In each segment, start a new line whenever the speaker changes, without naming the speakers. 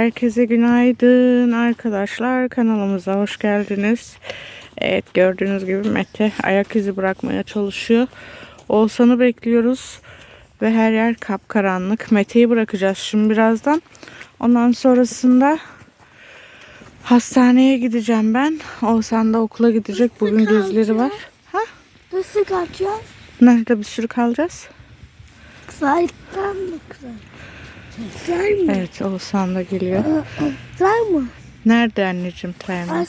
Herkese günaydın arkadaşlar. Kanalımıza hoş geldiniz. Evet gördüğünüz gibi Mete ayak izi bırakmaya çalışıyor. Oğuzhan'ı bekliyoruz. Ve her yer kapkaranlık. Mete'yi bırakacağız şimdi birazdan. Ondan sonrasında hastaneye gideceğim ben. Oğuzhan da okula gidecek. Bugün gözleri var. Ha?
Nasıl kaçıyor?
Nerede bir sürü kalacağız?
Sahipten mi kızar? Güzel mi?
Evet Oğuzhan da geliyor.
Güzel mi?
Nerede anneciğim Tayman?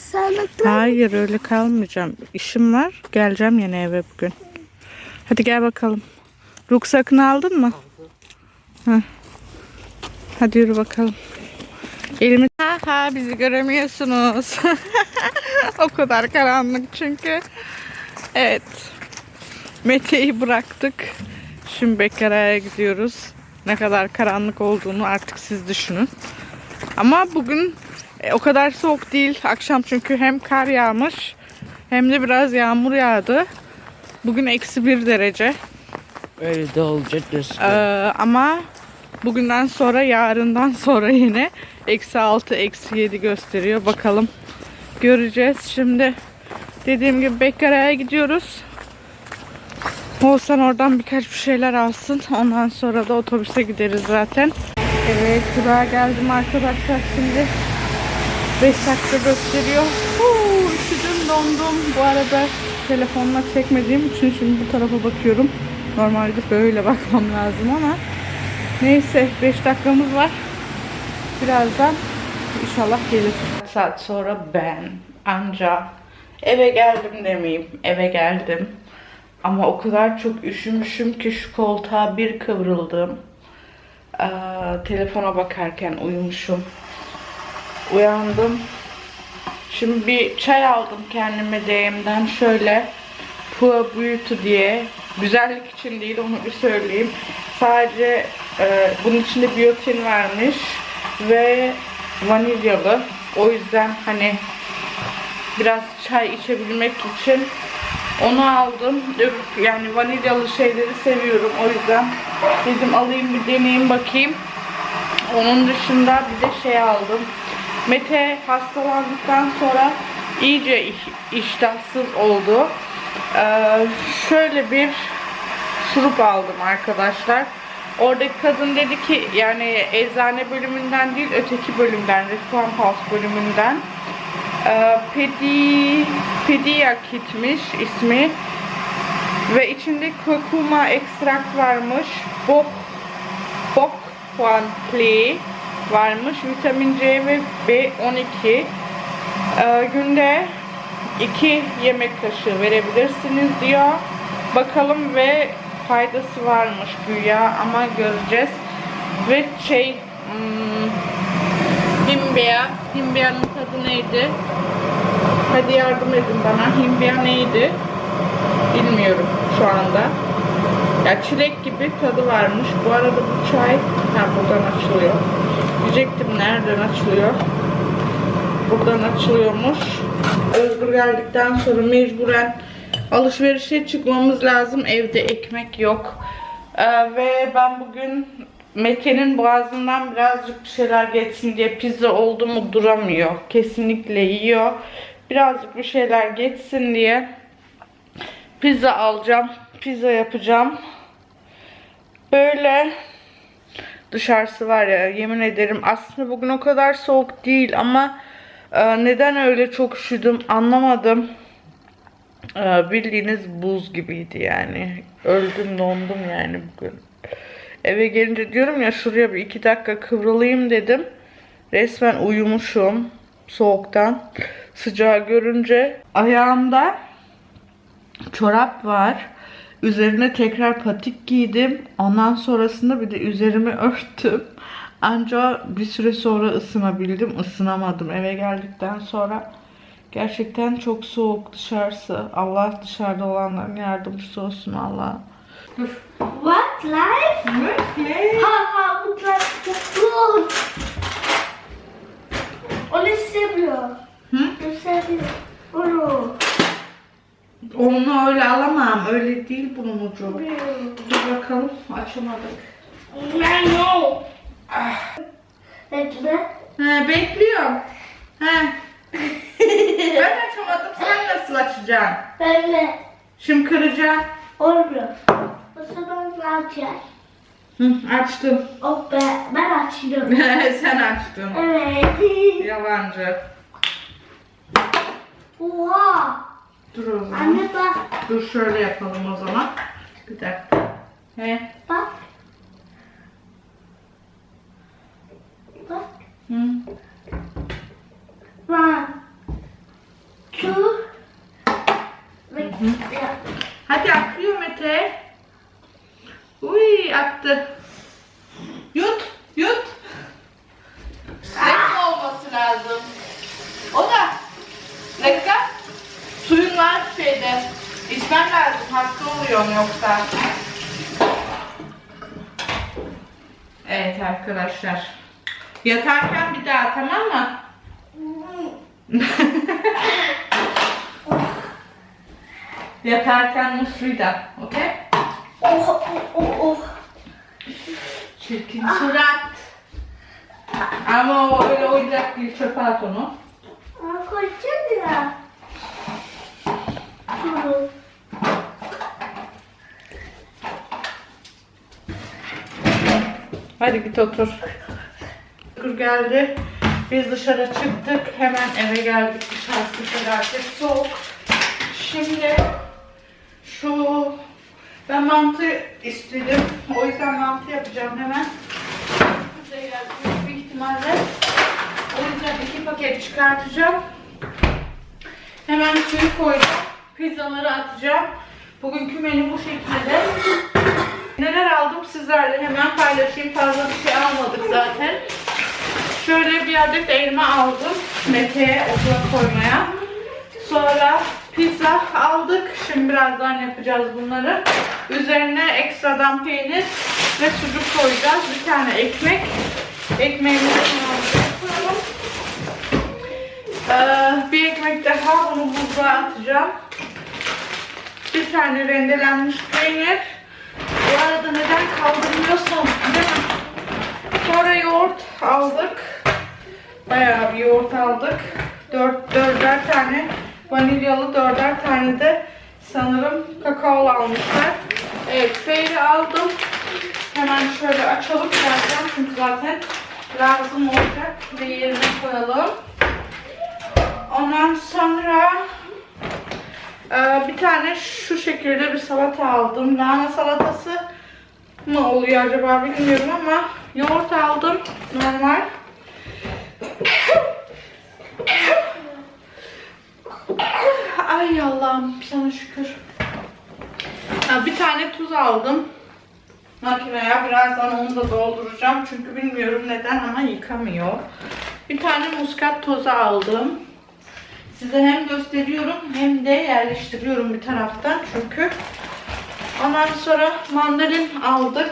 Hayır öyle kalmayacağım. İşim var. Geleceğim yine eve bugün. Hadi gel bakalım. Ruhsakını aldın mı? Heh. Hadi yürü bakalım. Elimi... Ha ha bizi göremiyorsunuz. o kadar karanlık çünkü. Evet. Mete'yi bıraktık. Şimdi Bekara'ya gidiyoruz. Ne kadar karanlık olduğunu artık siz düşünün. Ama bugün e, o kadar soğuk değil. Akşam çünkü hem kar yağmış hem de biraz yağmur yağdı. Bugün eksi bir derece.
Öyle de olacak diyorsun.
Ee, ama bugünden sonra yarından sonra yine eksi altı eksi yedi gösteriyor. Bakalım göreceğiz. Şimdi dediğim gibi Bekkara'ya gidiyoruz. Olsan oradan birkaç bir şeyler alsın. Ondan sonra da otobüse gideriz zaten. Evet durağa geldim arkadaşlar şimdi. 5 dakika gösteriyor. Huu, üşüdüm dondum. Bu arada telefonla çekmediğim için şimdi bu tarafa bakıyorum. Normalde böyle bakmam lazım ama neyse 5 dakikamız var. Birazdan inşallah gelir. Saat sonra ben anca eve geldim demeyeyim. Eve geldim. Ama o kadar çok üşümüşüm ki şu koltuğa bir kıvrıldım. Ee, telefona bakarken uyumuşum. Uyandım. Şimdi bir çay aldım kendime DM'den şöyle Pua Beauty diye. Güzellik için değil onu bir söyleyeyim. Sadece e, bunun içinde biyotin vermiş ve vanilyalı. O yüzden hani biraz çay içebilmek için onu aldım. Yani vanilyalı şeyleri seviyorum. O yüzden dedim alayım bir deneyeyim bakayım. Onun dışında bir de şey aldım. Mete hastalandıktan sonra iyice iş- iştahsız oldu. Ee, şöyle bir şurup aldım arkadaşlar. Oradaki kadın dedi ki yani eczane bölümünden değil öteki bölümden, Reform House bölümünden. Ee, pedi, Pediakit'miş ismi. Ve içinde kurkuma ekstrakt varmış. Bok, bok puan clay varmış. Vitamin C ve B12. Ee, günde 2 yemek kaşığı verebilirsiniz diyor. Bakalım ve faydası varmış güya ama göreceğiz. Ve şey hmm, Himbia. Himbia'nın tadı neydi? Hadi yardım edin bana. Himbia neydi? Bilmiyorum şu anda. Ya çilek gibi tadı varmış. Bu arada bu çay ha buradan açılıyor. Diyecektim nereden açılıyor? Buradan açılıyormuş. Özgür geldikten sonra mecburen alışverişe çıkmamız lazım. Evde ekmek yok. Ee, ve ben bugün Mete'nin boğazından birazcık bir şeyler geçsin diye pizza oldu mu duramıyor. Kesinlikle yiyor. Birazcık bir şeyler geçsin diye pizza alacağım. Pizza yapacağım. Böyle dışarısı var ya yemin ederim aslında bugün o kadar soğuk değil ama e, neden öyle çok üşüdüm anlamadım. E, bildiğiniz buz gibiydi yani. Öldüm dondum yani bugün. Eve gelince diyorum ya şuraya bir iki dakika kıvrılayım dedim. Resmen uyumuşum soğuktan. Sıcağı görünce ayağımda çorap var. Üzerine tekrar patik giydim. Ondan sonrasında bir de üzerimi örttüm. Ancak bir süre sonra ısınabildim. Isınamadım eve geldikten sonra. Gerçekten çok soğuk dışarısı. Allah dışarıda olanların yardımcısı olsun Allah. Dur.
What life? Ha ha bu life dur. O ne seviyor?
Hı?
Ne seviyor? Bunu.
Onu öyle alamam. Öyle değil bunun ucu. Dur bakalım. Açamadık.
I know. Bekle.
He, bekliyorum. He. ben açamadım. Sen nasıl açacaksın?
Böyle.
Şimdi kıracağım.
Olmuyor. O zaman yapacağız?
Hı, açtım.
Oh be, ben açıyorum.
Sen açtın.
Evet.
Yalancı.
Oha.
Dur o zaman.
Anne bak.
Dur şöyle yapalım o zaman. Bir dakika. He.
Bak. Bak.
Hı.
One. Two. Ve
Hadi akıyor Mete. Uy aktı. Yut, yut. Lekka olması lazım. O da. Lekka. Suyun var şeyde. İçmen lazım. Hasta oluyorum yoksa. Evet arkadaşlar. Yatarken bir daha tamam mı? Yatarken musluyla. Okey? Çirkin surat. Ama o öyle oyuncak değil. Çöpe at onu.
Aa, koyacağım ya.
Hadi git otur. Dur geldi. Biz dışarı çıktık. Hemen eve geldik. Dışarısı felaket soğuk. Şimdi ben mantı istedim. O yüzden mantı yapacağım hemen. Büyük ihtimalle. O yüzden iki paket çıkartacağım. Hemen suyu koyacağım. Pizzaları atacağım. Bugünkü menü bu şekilde. Neler aldım sizlerle hemen paylaşayım. Fazla bir şey almadık zaten. Şöyle bir adet elma aldım. Mete'ye okula koymaya. Sonra pizza aldık. Şimdi birazdan yapacağız bunları. Üzerine ekstradan peynir ve sucuk koyacağız. Bir tane ekmek. Ekmeğimizi koyalım. Ee, bir ekmek daha bunu buzluğa atacağım. Bir tane rendelenmiş peynir. Bu arada neden kaldırmıyorsam değil mi? Sonra yoğurt aldık. Bayağı bir yoğurt aldık. Dört, dörder tane vanilyalı dörder tane de sanırım kakaolu almışlar. Evet seyri aldım. Hemen şöyle açalım birazdan çünkü zaten lazım olacak. Ve yerine koyalım. Ondan sonra ee, bir tane şu şekilde bir salata aldım. Lahana salatası mı oluyor acaba bilmiyorum ama yoğurt aldım normal. Ay Allah'ım sana şükür. Bir tane tuz aldım. Makineye birazdan onu da dolduracağım. Çünkü bilmiyorum neden ama yıkamıyor. Bir tane muskat tozu aldım. Size hem gösteriyorum hem de yerleştiriyorum bir taraftan çünkü. Ondan sonra mandalin aldık.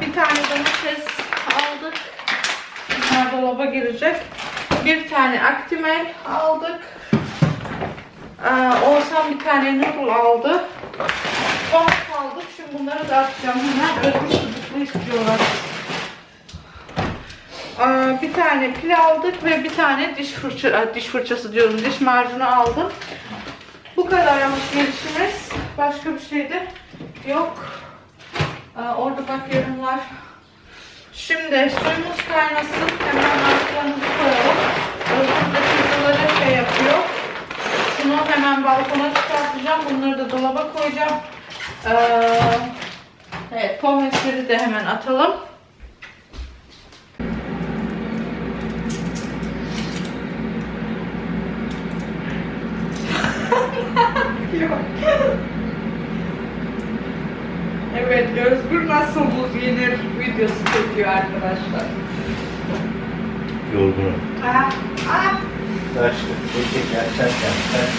Bir tane domates aldık. Bunlar dolaba girecek. Bir tane aktimel aldık. Ee, Oğuzhan bir tane noodle aldı. Tomat aldık. Şimdi bunları da atacağım. Hemen özgür sucuklu istiyorlar. Ee, bir tane pil aldık ve bir tane diş fırça diş fırçası diyorum diş macunu aldım. Bu kadar alışverişimiz. Başka bir şey de yok. Ee, orada bak yarım var. Şimdi suyumuz kaynasın. Hemen mantılarımızı koyalım. Özgür de pizzaları şey yapıyor. Şunu hemen balkona çıkartacağım. Bunları da dolaba koyacağım. Ee, evet pomesleri de hemen atalım. Yok. Evet, Özgür nasıl buz yenir videosu çekiyor arkadaşlar.
Yorgunum.
Ah, ah.
Kaçtı. Peki açarken kaç.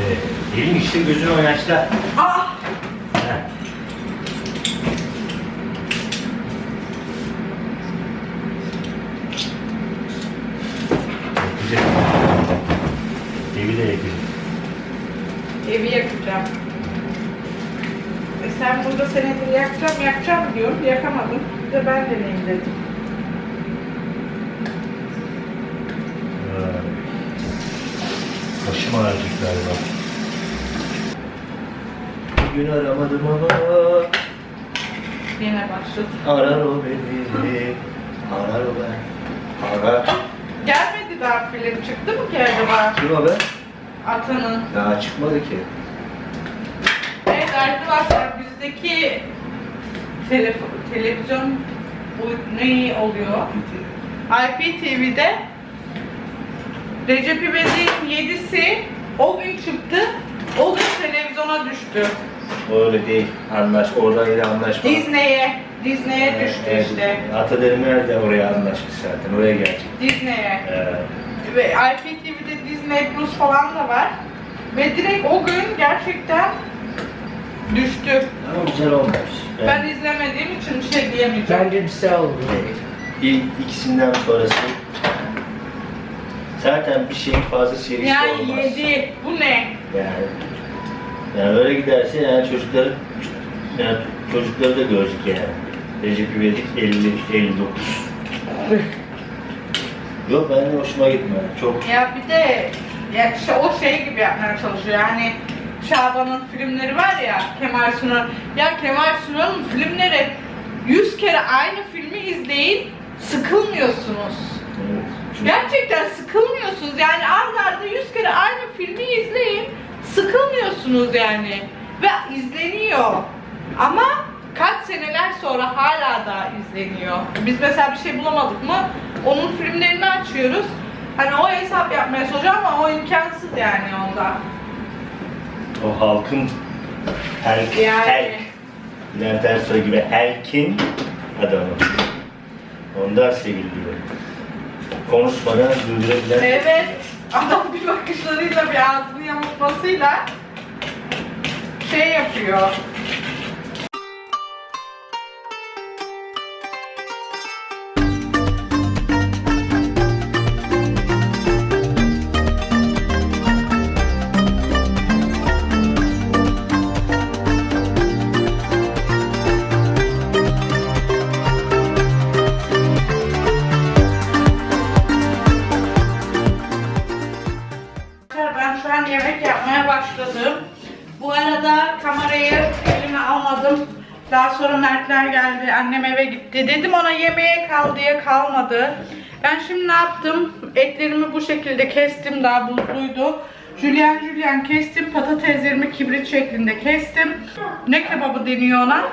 Ee, elin işte gözün o yaşta.
Ah!
Güzel. Evi de yakın.
Evi yakacağım. E sen burada senedir yakacağım, yakacağım diyorum, yakamadım. Bir de ben deneyeyim dedim.
Başım ağrıyacak galiba. Bugün aramadım ama
Yine başladı.
arar o beni. Arar o ben. Arar.
Gelmedi daha film. Çıktı mı ki acaba?
Kim o be?
Atanın.
Daha çıkmadı ki.
Evet arkadaşlar bizdeki telefon, televizyon bu ne oluyor? IPTV'de Recep İvedik'in 7'si o gün çıktı. O gün televizyona düştü.
Öyle değil. Anlaş, oradan yine anlaşma.
Disney'e. Disney'e
Evet,
düştü
evet.
işte.
Atademirler de oraya anlaşmış zaten. Oraya gelecek.
Disney'e.
Ee,
Ve IPTV'de Disney Plus falan da var. Ve direkt o gün gerçekten düştü.
ama güzel olmuş.
Ben izlemediğim için bir şey diyemeyeceğim.
Bence güzel oldu.
İlk ikisinden sonrası zaten bir şeyin fazla serisi
Yani
olmaz.
yedi. Bu ne?
Yani, yani öyle giderse yani çocukları yani çocukları da görecek yani. Recep İvedik 50 59. Yok ben de hoşuma gitmedi. Çok
Ya bir de ya işte o şey gibi yapmaya çalışıyor. Yani Şaban'ın filmleri var ya Kemal Sunal. Ya Kemal Sunal'ın filmleri 100 kere aynı filmi izleyin sıkılmıyorsunuz.
evet.
Gerçekten sıkılmıyorsunuz. Yani arda arda 100 kere aynı filmi izleyin. Sıkılmıyorsunuz yani. Ve izleniyor. Ama kaç seneler sonra hala da izleniyor. Biz mesela bir şey bulamadık mı onun filmlerini açıyoruz. Hani o hesap yapmaya çalışıyorum ama o imkansız yani onda.
O halkın Helk,
Yani.
Helk. Bülent Ersoy gibi Helk'in adamı. Ondan seviliyor. Konuşmadan durdurabilen
Evet. Adam bir bakışlarıyla bir ağzını yamultmasıyla şey yapıyor. Mertler geldi, annem eve gitti. Dedim ona yemeğe kal diye kalmadı. Ben şimdi ne yaptım? Etlerimi bu şekilde kestim, daha buzluydu. Julian julian kestim, patateslerimi kibrit şeklinde kestim. Ne kebabı deniyor ona?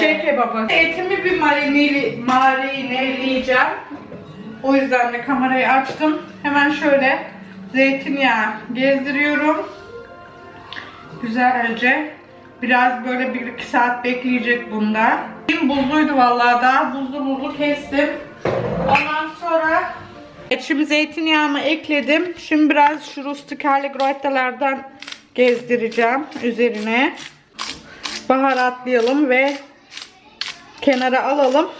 Şey kebabı. Etimi bir marineli, marineleyeceğim. O yüzden de kamerayı açtım. Hemen şöyle zeytinyağı gezdiriyorum. Güzelce. Biraz böyle 1-2 saat bekleyecek bunda. Buzluydu vallahi daha buzlu buzlu kestim. Ondan sonra şimdi zeytinyağımı ekledim. Şimdi biraz şu rustikerli grottalardan gezdireceğim üzerine. Baharatlayalım ve kenara alalım.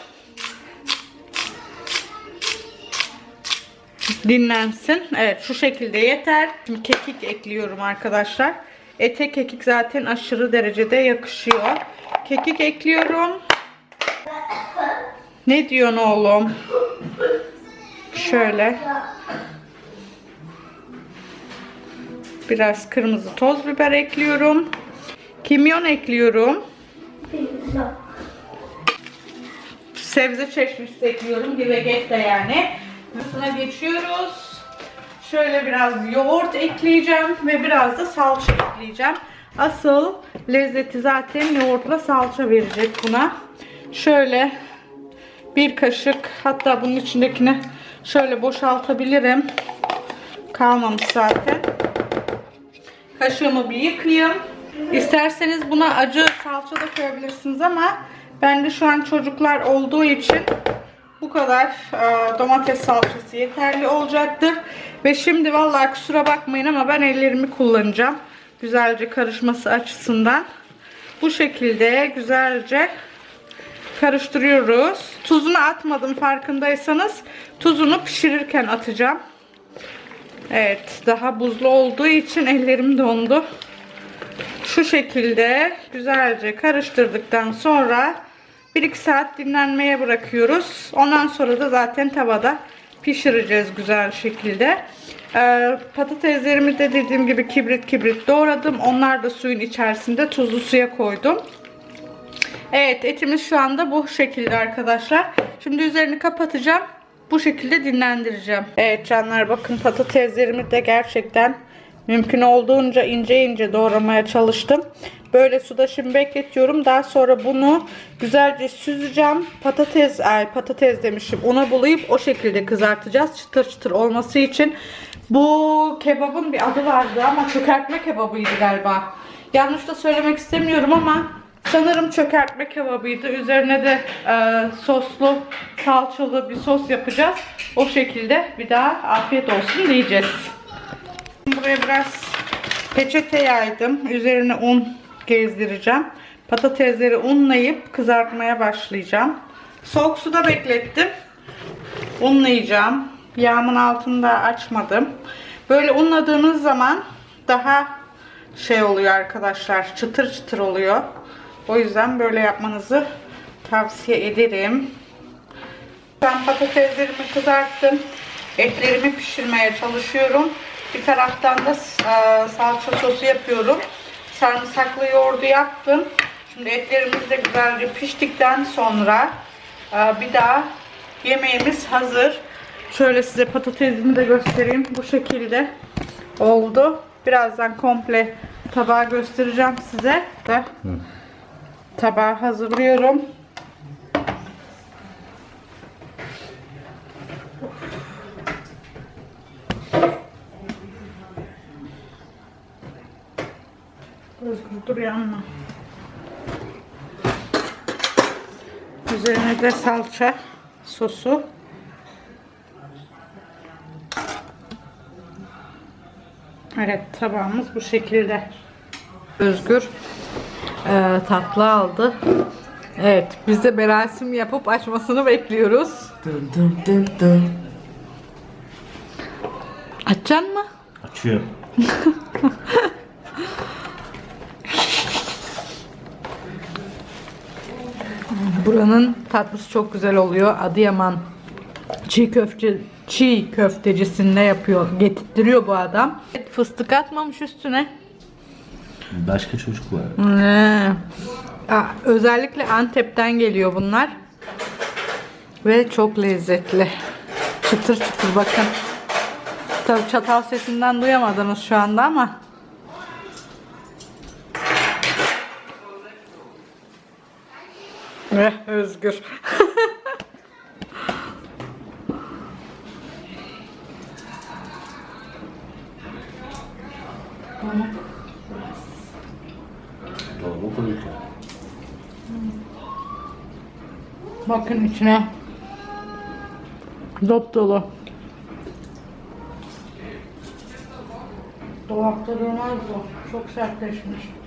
dinlensin. Evet şu şekilde yeter. Şimdi kekik ekliyorum arkadaşlar. Ete kekik zaten aşırı derecede yakışıyor. Kekik ekliyorum. Ne diyorsun oğlum? Şöyle. Biraz kırmızı toz biber ekliyorum. Kimyon ekliyorum. Sebze çeşnisi ekliyorum. Givegette yani. Üstüne geçiyoruz. Şöyle biraz yoğurt ekleyeceğim ve biraz da salça ekleyeceğim. Asıl lezzeti zaten yoğurtla salça verecek buna. Şöyle bir kaşık hatta bunun içindekini şöyle boşaltabilirim. Kalmamış zaten. Kaşığımı bir yıkayayım. İsterseniz buna acı salça da koyabilirsiniz ama ben de şu an çocuklar olduğu için bu kadar e, domates salçası yeterli olacaktır. Ve şimdi vallahi kusura bakmayın ama ben ellerimi kullanacağım. Güzelce karışması açısından. Bu şekilde güzelce karıştırıyoruz. Tuzunu atmadım farkındaysanız. Tuzunu pişirirken atacağım. Evet daha buzlu olduğu için ellerim dondu. Şu şekilde güzelce karıştırdıktan sonra 1-2 saat dinlenmeye bırakıyoruz. Ondan sonra da zaten tavada pişireceğiz güzel şekilde. Ee, patateslerimi de dediğim gibi kibrit kibrit doğradım. Onlar da suyun içerisinde tuzlu suya koydum. Evet etimiz şu anda bu şekilde arkadaşlar. Şimdi üzerini kapatacağım. Bu şekilde dinlendireceğim. Evet canlar bakın patateslerimi de gerçekten mümkün olduğunca ince ince doğramaya çalıştım. Böyle suda şimdi bekletiyorum. Daha sonra bunu güzelce süzeceğim. Patates, ay patates demişim. Una bulayıp o şekilde kızartacağız. Çıtır çıtır olması için. Bu kebabın bir adı vardı ama çökertme kebabıydı galiba. Yanlış da söylemek istemiyorum ama sanırım çökertme kebabıydı. Üzerine de e, soslu, salçalı bir sos yapacağız. O şekilde bir daha afiyet olsun diyeceğiz. Buraya biraz peçete yaydım. Üzerine un gezdireceğim. Patatesleri unlayıp kızartmaya başlayacağım. Soğuk suda beklettim. Unlayacağım. Yağımın altını da açmadım. Böyle unladığınız zaman daha şey oluyor arkadaşlar. Çıtır çıtır oluyor. O yüzden böyle yapmanızı tavsiye ederim. Ben patateslerimi kızarttım. Etlerimi pişirmeye çalışıyorum. Bir taraftan da e, salça sosu yapıyorum. Sarımsaklı yoğurdu yaptım. Şimdi etlerimiz de güzelce piştikten sonra e, bir daha yemeğimiz hazır. Şöyle size patatesimi de göstereyim. Bu şekilde oldu. Birazdan komple tabağı göstereceğim size. Tabağı hazırlıyorum. Özgür dur yanma. Üzerine de salça sosu. Evet tabağımız bu şekilde. Özgür e, tatlı aldı. Evet biz de merasim yapıp açmasını bekliyoruz.
Dın dın dın dın.
Açacaksın mı?
Açıyorum.
Buranın tatlısı çok güzel oluyor. Adıyaman çiğ köfte çiğ köftecisinde yapıyor. Getirtiyor bu adam. Fıstık atmamış üstüne.
Başka çocuk var.
Aa, özellikle Antep'ten geliyor bunlar. Ve çok lezzetli. Çıtır çıtır bakın. Tabii çatal sesinden duyamadınız şu anda ama. Ve Özgür.
Dolma koyduk.
Bakın içine. Dop dolu. Dolapta durmaz bu. Çok sertleşmiş.